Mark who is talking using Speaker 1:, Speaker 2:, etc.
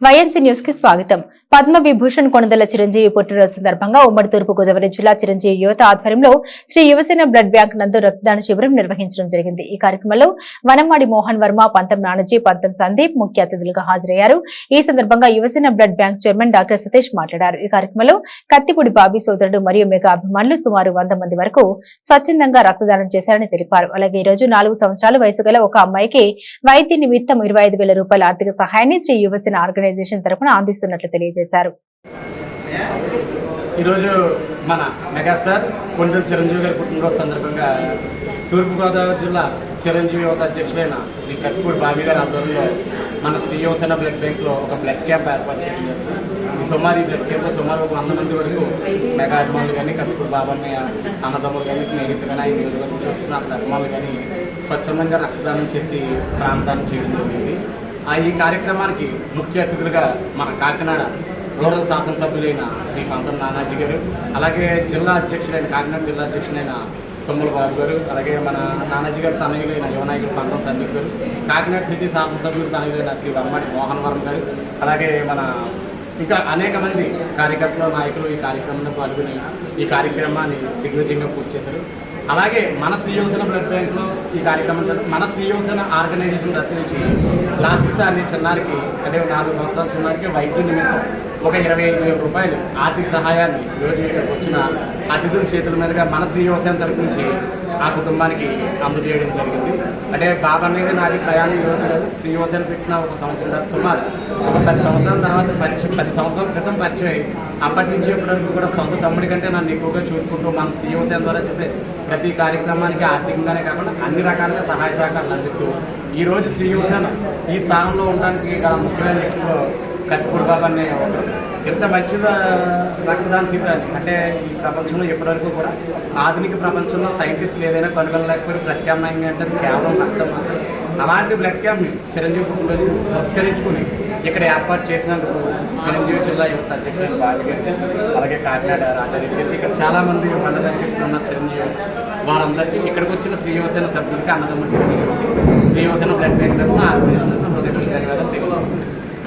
Speaker 1: YNC న్యూస్కి స్వాగతం. పద్మ విభూషణ్ కొణదల చిరంజీవి పుట్టినరోజు సందర్భంగా ఉమ్మడి తూర్పు గోదావరి జిల్లా చిరంజీవి యువత ఆధ్వర్యంలో శ్రీ యువసేన బ్లడ్ బ్యాంక్ నందు రక్తదాన శిబిరం నిర్వహించడం జరిగింది. ఈ కార్యక్రమంలో వనమాడి మోహన్ వర్మ పంతం నానజీ పంతం సందీప్ ముఖ్య అతిథులుగా హాజరయ్యారు. ఈ సందర్భంగా Yuvasena blood bank chairman doctor Satish మాట్లాడారు. ఈ కార్యక్రమంలో కత్తిపూడి బాబీ సోదరుడు మరియు మెగా అభిమానులు సుమారు వంద మంది వరకు స్వచ్ఛందంగా రక్తదానం చేశారని తెలిపారు. అలాగే ఈ రోజు నాలుగు సంవత్సరాల వయసు గల ఒక అమ్మాయికి వైద్య నిమిత్తం ఇరవై ఐదు వేల రూపాయల ఆర్థిక సహాయాన్ని శ్రీ యువసేన ఆర్గనైజేషన్ తరఫున అందిస్తున్నట్లు తెలియజేశారు.
Speaker 2: ఈరోజు మన మెగాస్టార్ కొండల చిరంజీవి గారి పుట్టినరోజు సందర్భంగా తూర్పుగోదావరి జిల్లా చిరంజీవి యువత అధ్యక్షులైన శ్రీ కట్టిపూడి బాబీ గారి ఆధ్వర్యంలో మన శ్రీ యువసేన బ్లడ్ బ్యాంక్లో ఒక బ్లడ్ క్యాంప్ ఏర్పాటు చేయడం జరిగింది. సుమారు ఈ బ్లడ్ క్యాంప్లో సుమారు ఒక వంద మంది వరకు మెగా అభిమానులు కానీ కట్టిపూడి బాబాన్నయ్య అన్నదమ్ములు కానీ స్నేహితులు కానీ ఆయన నియోజకవర్గం చూస్తున్న అభిమానులు కానీ స్వచ్ఛందంగా రక్తదానం చేసి ప్రాణదానం చేయడం జరిగింది. ఈ కార్యక్రమానికి ముఖ్య అతిథులుగా మన కాకినాడ రూరల్ శాసనసభ్యులైన శ్రీ పంతం నానాజీ గారు అలాగే జిల్లా అధ్యక్షుడైన కాకినాడ జిల్లా అధ్యక్షుడైన తమ్ముల బాబు గారు అలాగే మన నానాజీ గారు తనయులైన యువనాయకులు పంతం సందీప్ గారు కాకినాడ సిటీ శాసనసభ్యులు తనయులైన శ్రీ వర్మటి మోహన్ వర్మ గారు అలాగే మన ఇంకా అనేక మంది కార్యకర్తలు నాయకులు ఈ కార్యక్రమంలో పాల్గొని ఈ కార్యక్రమాన్ని దిగ్విజయంగా పూర్తి చేశారు. అలాగే మన శ్రీయోజన బ్లడ్ బ్యాంక్లో ఈ కార్యక్రమం మన శ్రీయోజన ఆర్గనైజేషన్ తరఫు నుంచి లాస్ట్ అనే చిన్నారికి అంటే నాలుగు సంవత్సరాల చిన్నారికి వైద్య నిమిత్తం ఒక ఇరవై ఐదు వేల రూపాయలు ఆర్థిక సహాయాన్ని యోజన వచ్చిన అతిథుల చేతుల మీదుగా మన శ్రీయోజన తరఫు నుంచి ఆ కుటుంబానికి అందజేయడం జరిగింది. అంటే బాబా అనేది నాది ప్రయాణం ఈరోజు కాదు పెట్టిన ఒక సంవత్సరం సుమారు ఒక పది సంవత్సరాల తర్వాత పరిచయం పది సంవత్సరాల క్రితం పరిచయం అయ్యి అప్పటి నుంచి ఇప్పటివరకు కూడా సొంత తమ్ముడి కంటే నన్ను ఎక్కువగా చూసుకుంటూ మన శ్రీయోధన ద్వారా చేసే ప్రతి కార్యక్రమానికి ఆర్థికంగానే కాకుండా అన్ని రకాలుగా సహాయ సహకారాలు అందిస్తూ ఈరోజు శ్రీయోధన ఈ స్థానంలో ఉండడానికి గల ముఖ్యమైన వ్యక్తులు కత్తిపూడి బాబా అనే ఒకరు ఇంత మంచిగా రక్తదాన శిబిరాన్ని అంటే ఈ ప్రపంచంలో ఇప్పటివరకు కూడా ఆధునిక ప్రపంచంలో సైంటిస్టులు ఏదైనా కనుగొనలేకపోతే ప్రత్యామ్నాయంగా అంటే కేవలం రక్తం మాత్రమే. అలాంటి బ్లడ్ క్యాంప్ని చిరంజీవి కుటుంబాన్ని పురస్కరించుకుని ఇక్కడ ఏర్పాటు చేసినందుకు చిరంజీవి జిల్లా యువత అధ్యక్షుడు బాబు అలాగే కాకినాడ రాజారెడ్డి ఇక్కడ చాలామంది మండల అధ్యక్షులు ఉన్న చిరంజీవి. వారందరికీ ఇక్కడికి వచ్చిన శ్రీయోజన సభ్యులకి అన్నదమ్ములకి శ్రీయోజన బ్లడ్ బ్యాంక్ తరఫున ఆర్గనైజేషన్ హృదయపూర్వక ధన్యవాదాలు తెలియజేస్తున్నాను.